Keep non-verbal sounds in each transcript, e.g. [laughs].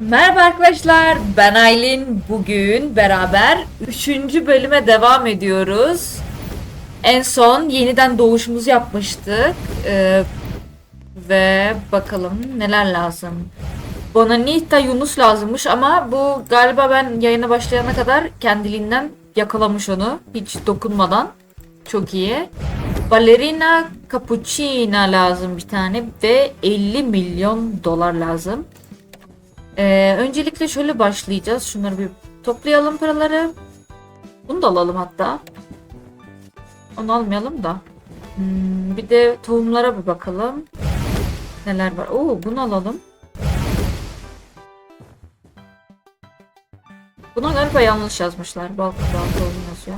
Merhaba arkadaşlar, ben Aylin. Bugün beraber 3. bölüme devam ediyoruz. En son yeniden doğuşumuzu yapmıştık. Ee, ve bakalım neler lazım. Bonanita Yunus lazımmış ama bu galiba ben yayına başlayana kadar kendiliğinden yakalamış onu. Hiç dokunmadan. Çok iyi. Ballerina Cappuccina lazım bir tane ve 50 milyon dolar lazım. Ee, öncelikle şöyle başlayacağız. Şunları bir toplayalım paraları. Bunu da alalım hatta. Onu almayalım da. Hmm, bir de tohumlara bir bakalım. Neler var? Oo bunu alalım. Buna galiba yanlış yazmışlar. Bal kabağı tohum yazıyor.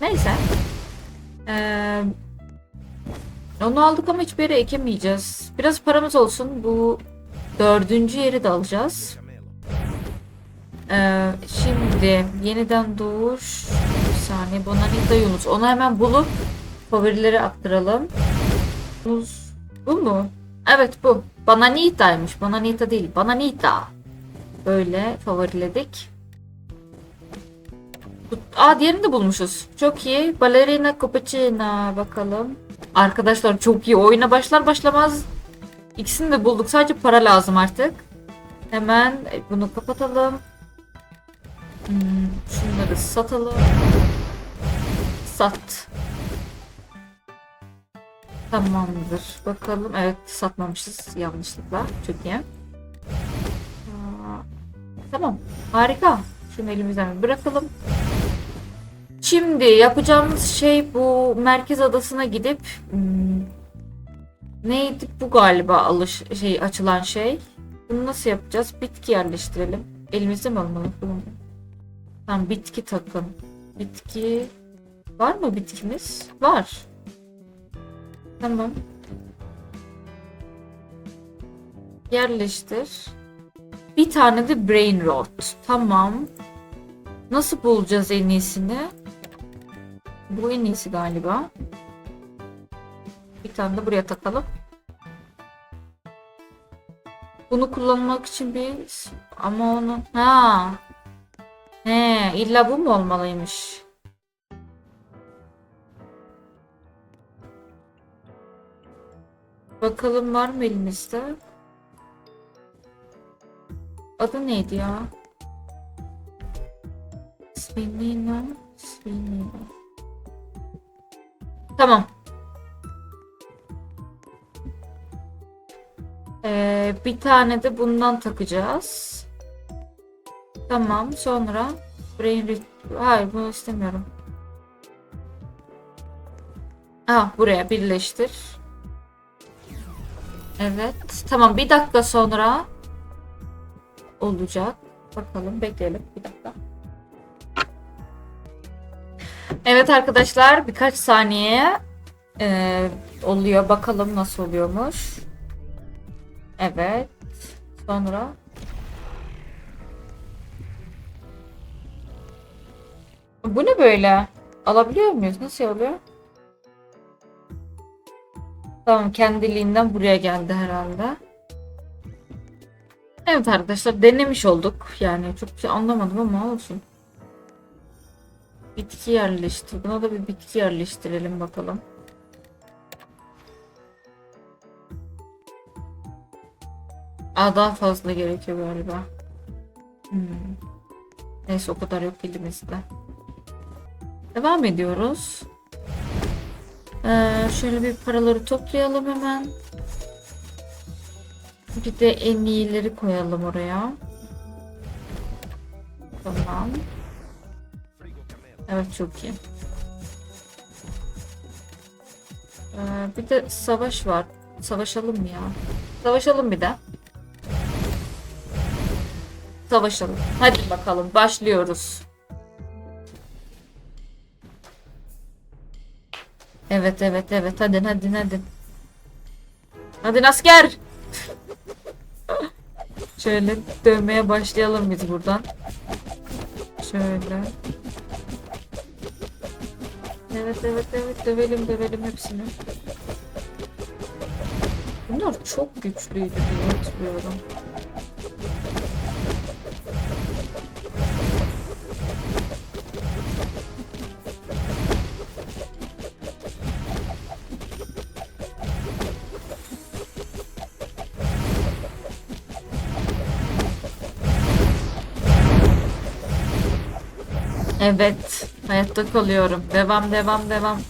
Neyse. Ee, onu aldık ama hiçbir yere ekemeyeceğiz. Biraz paramız olsun. Bu Dördüncü yeri de alacağız. Ee, şimdi yeniden doğuş. Bir saniye. Bonanita Yunus. Onu hemen bulup favorileri aktaralım. Yunus. Bu mu? Evet bu. Bananita'ymış. Bananita değil. Bananita. Böyle favoriledik. Aa diğerini de bulmuşuz. Çok iyi. Ballerina Cappuccina bakalım. Arkadaşlar çok iyi. Oyuna başlar başlamaz İkisini de bulduk. Sadece para lazım artık. Hemen e, bunu kapatalım. Hmm, şunları satalım. Sat. Tamamdır. Bakalım. Evet satmamışız yanlışlıkla. Çok iyi. Tamam. Harika. Şunu elimizden bırakalım. Şimdi yapacağımız şey bu merkez adasına gidip hmm, Neydi bu galiba alış şey açılan şey. Bunu nasıl yapacağız? Bitki yerleştirelim. Elimizde mi olmalı? Bunu. Tamam bitki takın. Bitki var mı bitkimiz? Var. Tamam. Yerleştir. Bir tane de brain rot. Tamam. Nasıl bulacağız en iyisini? Bu en iyisi galiba. Bir tane de buraya takalım. Bunu kullanmak için bir ama onu ha he illa bu mu olmalıymış? Bakalım var mı elimizde? Adı neydi ya? Svinino, Svinino. Tamam. Ee, bir tane de bundan takacağız. Tamam. Sonra brain Hayır bunu istemiyorum. Ah buraya birleştir. Evet. Tamam bir dakika sonra olacak. Bakalım bekleyelim bir dakika. Evet arkadaşlar birkaç saniye e, oluyor. Bakalım nasıl oluyormuş. Evet. Sonra Bu ne böyle? Alabiliyor muyuz? Nasıl oluyor? Tamam kendiliğinden buraya geldi herhalde. Evet arkadaşlar denemiş olduk. Yani çok bir şey anlamadım ama olsun. Bitki yerleştir. Buna da bir bitki yerleştirelim bakalım. Aa, daha fazla gerekiyor galiba. Hmm. Neyse o kadar yok elimizde. Devam ediyoruz. Ee, şöyle bir paraları toplayalım hemen. Bir de en iyileri koyalım oraya. Tamam. Evet çok iyi. Ee, bir de savaş var. Savaşalım ya? Savaşalım bir de. Savaşalım. Hadi bakalım başlıyoruz. Evet evet evet hadi hadi hadi. Hadi asker. [laughs] Şöyle dövmeye başlayalım biz buradan. Şöyle. Evet evet evet dövelim dövelim hepsini. Bunlar çok güçlüydü diye hatırlıyorum. Evet. Hayatta kalıyorum. Devam devam devam.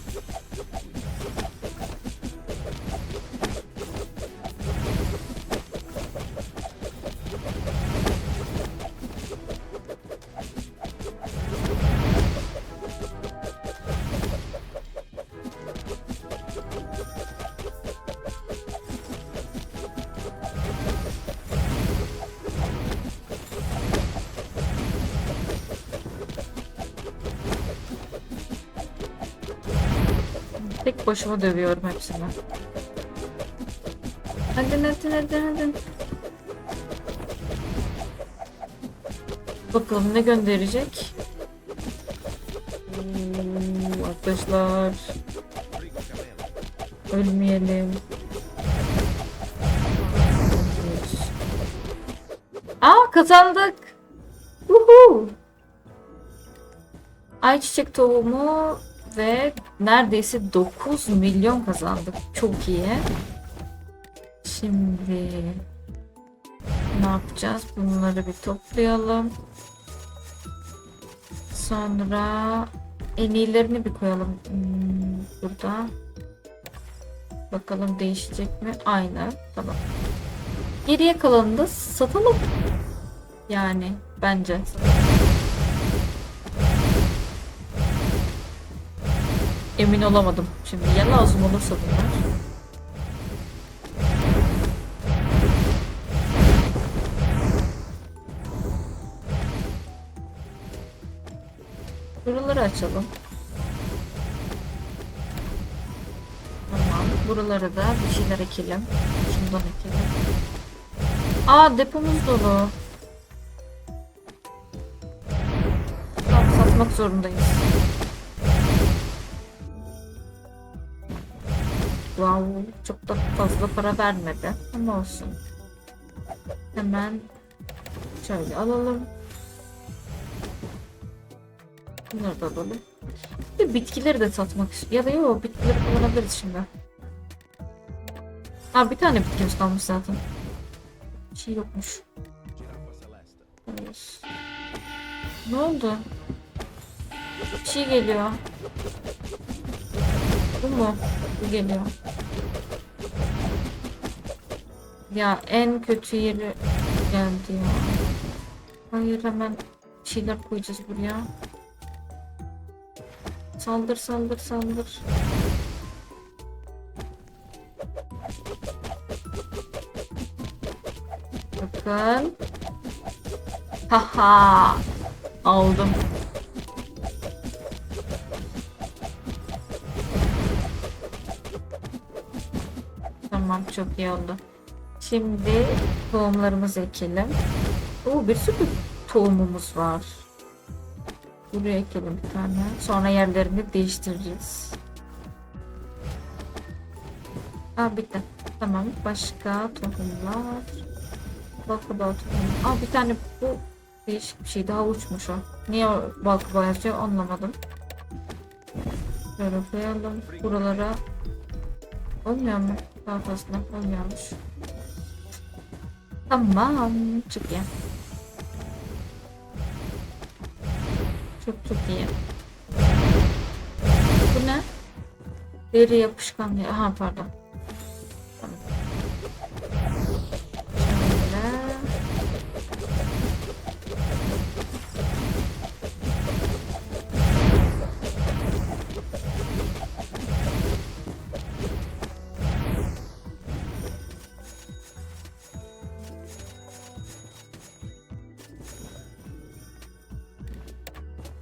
Tek başıma dövüyorum hepsini. Hadi hadi hadi hadi. Bakalım ne gönderecek? Oo, Arkadaşlar. Ölmeyelim. Aa kazandık. Woohoo. Ayçiçek tohumu ve neredeyse 9 milyon kazandık. Çok iyi. Şimdi ne yapacağız? Bunları bir toplayalım. Sonra en iyilerini bir koyalım. Hmm, burada. Bakalım değişecek mi? Aynı. Tamam. Geriye kalanını da satalım. Yani bence. Emin olamadım. Şimdi ya lazım olursa bunlar. Buraları açalım. Tamam. Buralara da bir şeyler ekelim. Şundan ekelim. Aa depomuz dolu. Tamam satmak zorundayız. Wow, çok da fazla para vermedi ama olsun. Hemen şöyle alalım. Bunları da alalım. Bir bitkileri de satmak istiyorum. Ya da yok bitkileri kullanabiliriz şimdi. Ha bir tane bitkimiz kalmış zaten. Bir şey yokmuş. Evet. Ne oldu? Bir şey geliyor. Bu mu? Bu geliyor. Ya en kötü yeri geldi ya. Hayır hemen şeyler koyacağız buraya. Saldır saldır saldır. Bakın. Haha. Aldım. Tamam çok iyi oldu. Şimdi tohumlarımızı ekelim. Oo bir sürü tohumumuz var. Buraya ekelim bir tane. Sonra yerlerini değiştireceğiz. Aa bitti. Tamam. Başka tohumlar. Balkabağı tohumu. Aa bir tane bu değişik bir şey. Daha uçmuş o. Niye o balkabağı yazıyor anlamadım. Böyle koyalım. Buralara Olmuyor mu? Daha fazla olmuyormuş. Tamam. Çok iyi. Çok çok iyi. Bu ne? Deri yapışkan diye. Aha pardon.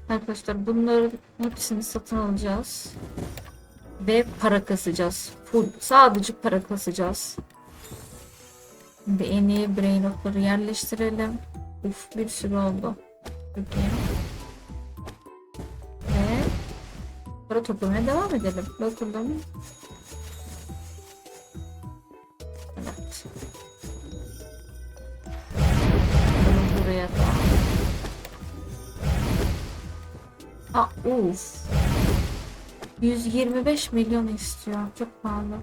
Arkadaşlar bunların hepsini satın alacağız. Ve para kasacağız. Full. Sadece para kasacağız. Şimdi en iyi brain okları yerleştirelim. Uf bir sürü oldu. İyi. Ve para toplamaya devam edelim. Bakalım. Aa, uf. 125 milyon istiyor. Çok pahalı.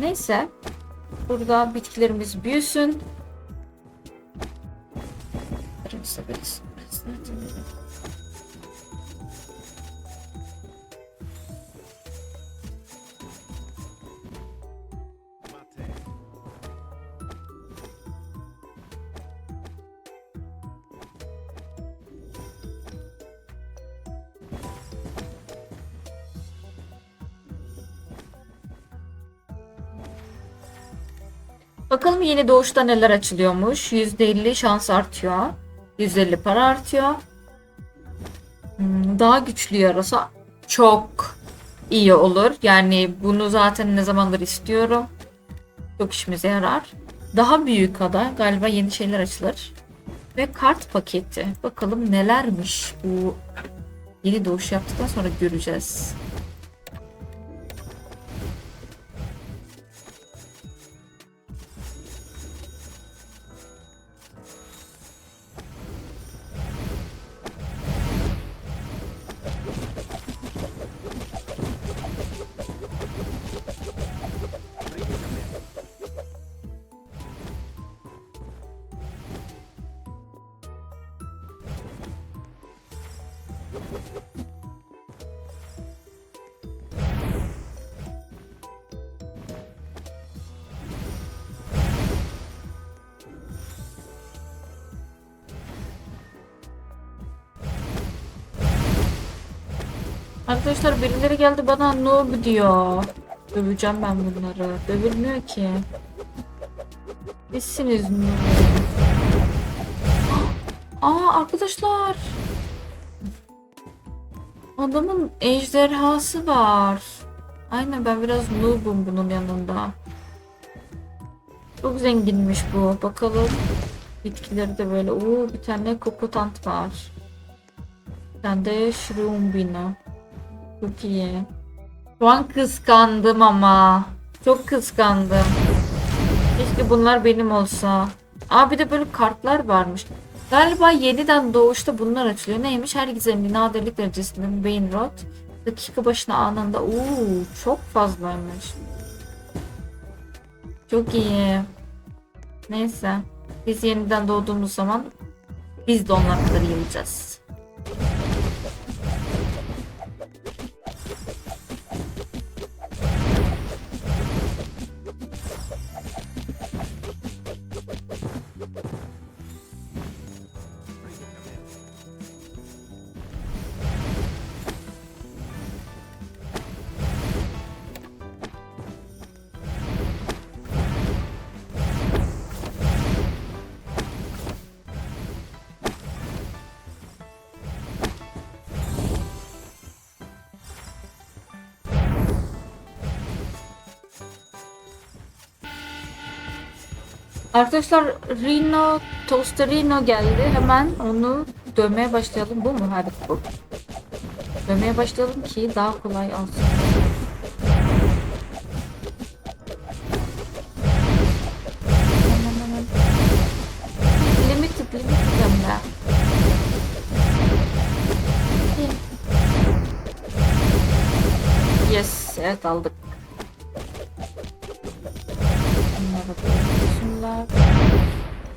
Neyse. Burada bitkilerimiz büyüsün. Kırmızı Bakalım yeni doğuşta neler açılıyormuş. %50 şans artıyor. 150 para artıyor. Hmm, Daha güçlü yarasa çok iyi olur. Yani bunu zaten ne zamandır istiyorum. Çok işimize yarar. Daha büyük ada galiba yeni şeyler açılır. Ve kart paketi. Bakalım nelermiş bu yeni doğuş yaptıktan sonra göreceğiz. Arkadaşlar birileri geldi bana noob diyor. Döveceğim ben bunları. Dövülmüyor ki. Sizsiniz noob. Aa arkadaşlar. Adamın ejderhası var. Aynen ben biraz noob'um bunun yanında. Çok zenginmiş bu. Bakalım. Bitkileri de böyle. Oo bir tane kokotant var. Bir tane de şrumbina. Çok iyi. Şu an kıskandım ama. Çok kıskandım. Keşke bunlar benim olsa. Aa bir de böyle kartlar varmış. Galiba yeniden doğuşta bunlar açılıyor. Neymiş? Her gizemli nadirlik derecesinin beyin rot. Dakika başına anında. Uuu çok fazlaymış. Çok iyi. Neyse. Biz yeniden doğduğumuz zaman biz de onlar kadar iyi Arkadaşlar Rino Tosterino geldi. Hemen onu dövmeye başlayalım. Bu mu? Hadi bu. Dövmeye başlayalım ki daha kolay olsun. Limited, limited hem. Yes, evet aldık. Bunlara koyuyorsunlar.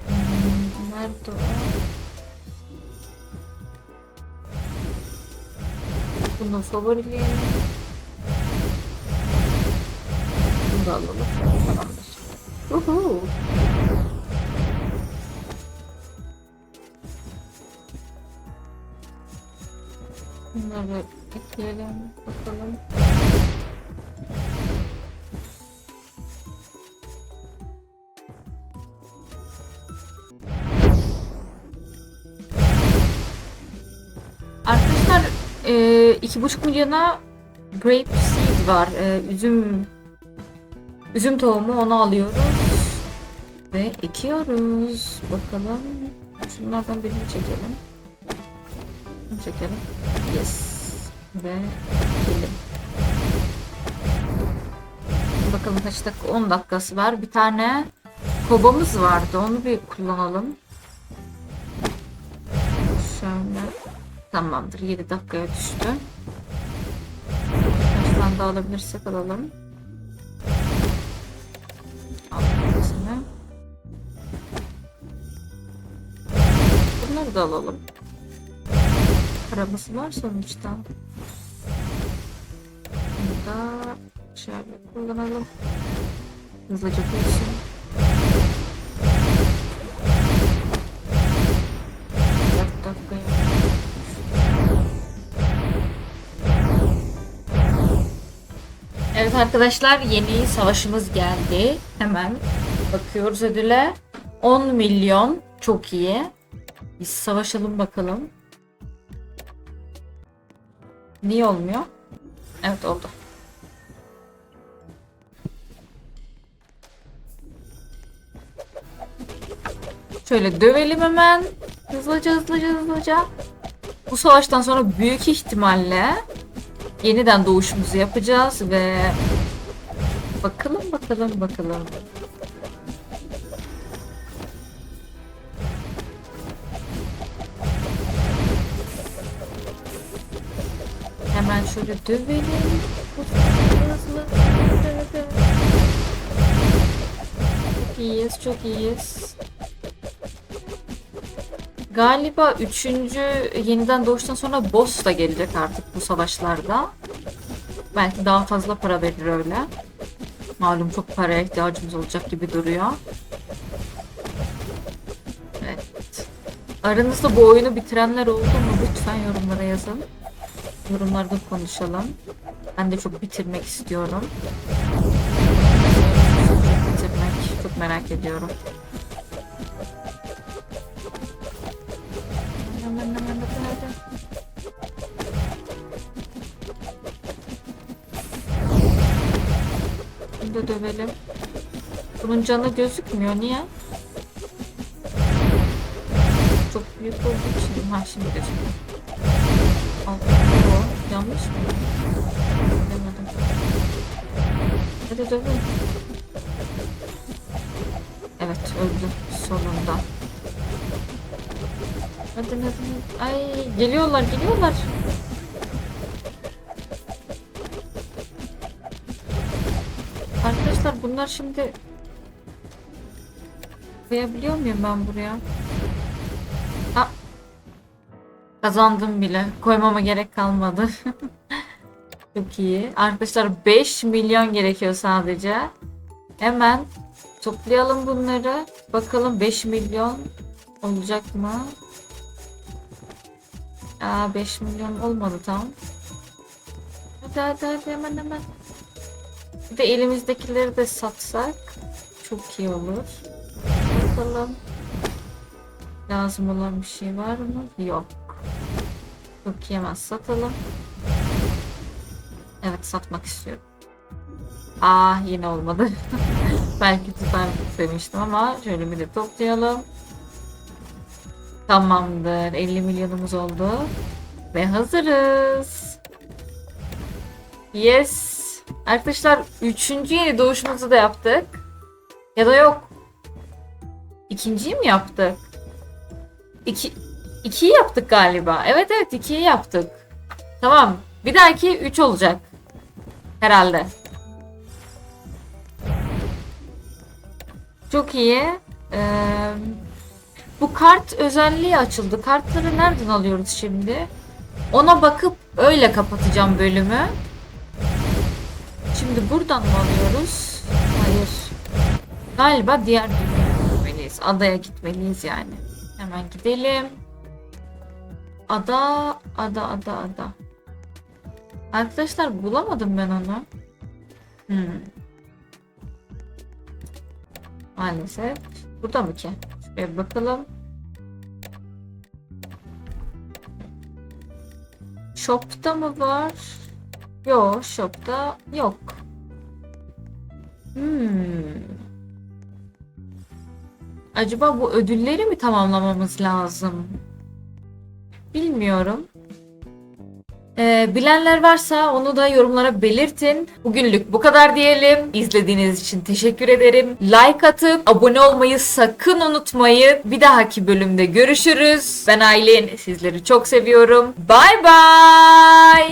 Hmm, Nerede o? Bunun favorileri. Bunu da alalım. Tamamdır. Uhu. Bunları ekleyelim. Bakalım. Ee, 2,5 milyona grape seed var. E, üzüm üzüm tohumu onu alıyoruz. Ve ekiyoruz. Bakalım. Şunlardan birini çekelim. Bunu çekelim. Yes. Ve ekelim. Bakalım kaç dakika? 10 dakikası var. Bir tane kobamız vardı. Onu bir kullanalım. Tamamdır. 7 dakikaya düştü. Kaç tane daha alabilirsek alalım. Hepsini. Bunları da alalım. Arabası var sonuçta. Burada şöyle kullanalım. Hızlıca kursun. Arkadaşlar yeni savaşımız geldi. Hemen bakıyoruz ödüle. 10 milyon çok iyi. Biz savaşalım bakalım. Niye olmuyor? Evet oldu. Şöyle dövelim hemen. Hızlıca hızlıca hızlıca. Bu savaştan sonra büyük ihtimalle yeniden doğuşumuzu yapacağız ve bakalım bakalım bakalım. Hemen şöyle dövelim. Çok iyiyiz, çok iyiyiz. Galiba üçüncü yeniden doğuştan sonra boss da gelecek artık bu savaşlarda. Belki daha fazla para verir öyle. Malum çok paraya ihtiyacımız olacak gibi duruyor. Evet. Aranızda bu oyunu bitirenler oldu mu? Lütfen yorumlara yazın. Yorumlarda konuşalım. Ben de çok bitirmek istiyorum. Bitirmek çok merak ediyorum. Hemen hemen bakın hadi. Bunu da dövelim. Bunun canı gözükmüyor. Niye? Çok büyük olduğu için. Ha şimdi gözüküyor. Al. o, Yanlış mı? Demedim. Hadi dövün. Evet öldü sonunda. Hadi hadi. Ay geliyorlar geliyorlar. Arkadaşlar bunlar şimdi koyabiliyor muyum ben buraya? Ha. Kazandım bile. Koymama gerek kalmadı. [laughs] Çok iyi. Arkadaşlar 5 milyon gerekiyor sadece. Hemen toplayalım bunları. Bakalım 5 milyon olacak mı? Aa 5 milyon olmadı tam. Hadi hadi hadi hemen hemen. Bir de elimizdekileri de satsak çok iyi olur. Bakalım. Lazım olan bir şey var mı? Yok. Çok iyi hemen satalım. Evet satmak istiyorum. Aa yine olmadı. [laughs] Belki tutar demiştim ama şöyle bir de toplayalım. Tamamdır. 50 milyonumuz oldu. Ve hazırız. Yes. Arkadaşlar 3. yeni doğuşumuzu da yaptık. Ya da yok. İkinciyi mi yaptık? İki, ikiyi yaptık galiba. Evet evet ikiyi yaptık. Tamam. Bir dahaki 3 olacak. Herhalde. Çok iyi. Ee, bu kart özelliği açıldı. Kartları nereden alıyoruz şimdi? Ona bakıp öyle kapatacağım bölümü. Şimdi buradan mı alıyoruz? Hayır. Galiba diğer dünyaya gitmeliyiz. Adaya gitmeliyiz yani. Hemen gidelim. Ada, ada, ada, ada. Arkadaşlar bulamadım ben onu. Hmm. Maalesef. Burada mı ki? Bir bakalım. Shop'ta mı var? Yok, shop'ta yok. Hmm. Acaba bu ödülleri mi tamamlamamız lazım? Bilmiyorum. Ee, bilenler varsa onu da yorumlara belirtin. Bugünlük bu kadar diyelim. İzlediğiniz için teşekkür ederim. Like atıp abone olmayı sakın unutmayın. Bir dahaki bölümde görüşürüz. Ben Aylin. Sizleri çok seviyorum. Bye bye.